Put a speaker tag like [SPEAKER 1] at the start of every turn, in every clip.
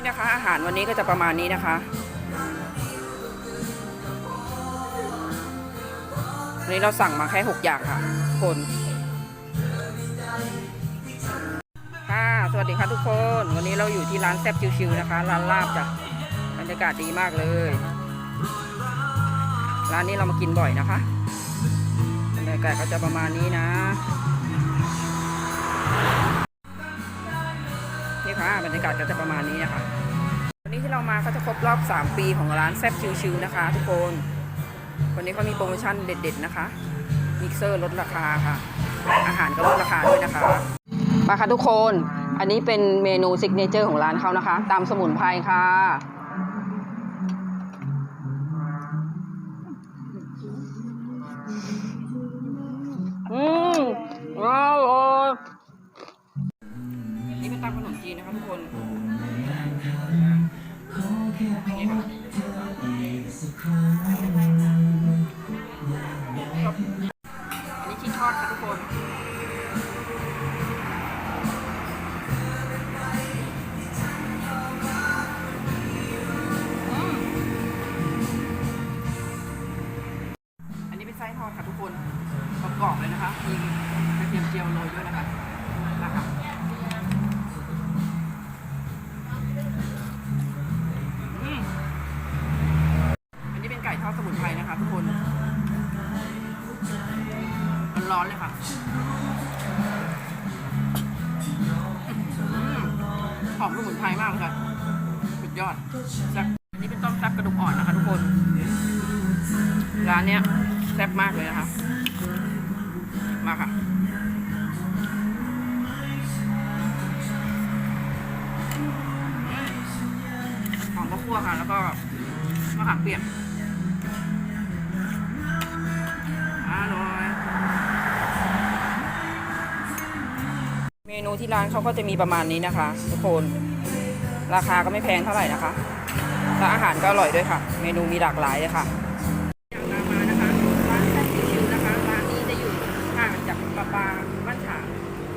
[SPEAKER 1] นี่นะคะ อาหารวันนี้ก็จะประมาณนี้นะคะ วันนี้เราสั่งมาแค่6อย่างค่ะ คนค่ะสวัสดีค่ะทุกคน วันนี้เราอยู่ที่ร้านแซ่บชิวๆนะคะ ร้านลาบจ้ะบรรยากาศดีมากเลย ร้านนี้เรามากินบ่อยนะคะบรรยากาศก็จะประมาณนี้นะ ค่ะบรรยากาศก็จะประมาณนี้นะคะวันนี้ที่เรามาก็จะครบรอบ 3 ปีของร้านแซ่บชิวๆนะคะ ทุกคนวันนี้เขามีโปรโมชั่นเด็ด ๆนะคะมิกเซอร์ลดราคาค่ะ อาหารก็ลดราคาด้วยนะคะมาค่ะทุกคนอันนี้เป็นเมนูซิกเนเจอร์ของร้านเขานะคะตามสมุนไพรค่ะอืมอร่ ขนมจีนอันนี้ชิ้นทอดค่ะทุกคนอันนี้เป็นไส้ทอดค่ะทุกคนกระกอบเลยนะคะมีกระเทียมเจียวโรยด้วยนะคะนะคะ อันนี้เป็นไก่ทอดสมุนไพรนะคะทุกคนมันร้อนเลยค่ะหอมสมุนไพรมากเลยค่ะสุดยอดแซ่บอันนี้เป็นต้มแซ่บกระดูกอ่อนนะคะทุกคน ร้านเนี้ยแซ่บมากเลยนะคะ มาค่ะหอมข้าวคั่วค่ะ แล้วก็มะขามเปียก นูที่ร้านเขาก็จะมีประมาณนี้นะคะ ทุกคน ราคาก็ไม่แพงเท่าไหร่นะคะและอาหารก็อร่อยด้วยค่ะ เมนูมีหลากหลายเลยค่ะอย่างมามานะคะร้านแซ่บชิวๆนะคะร้านนี้จะอยู่ห่างจากปลาบ้านฉาง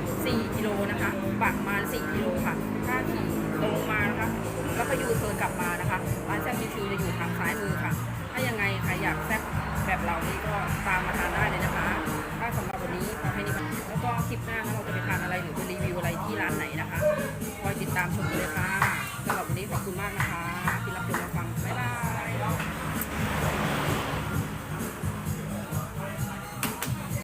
[SPEAKER 1] 4กิโลนะคะประมาณ4กิโลค่ะ 大าม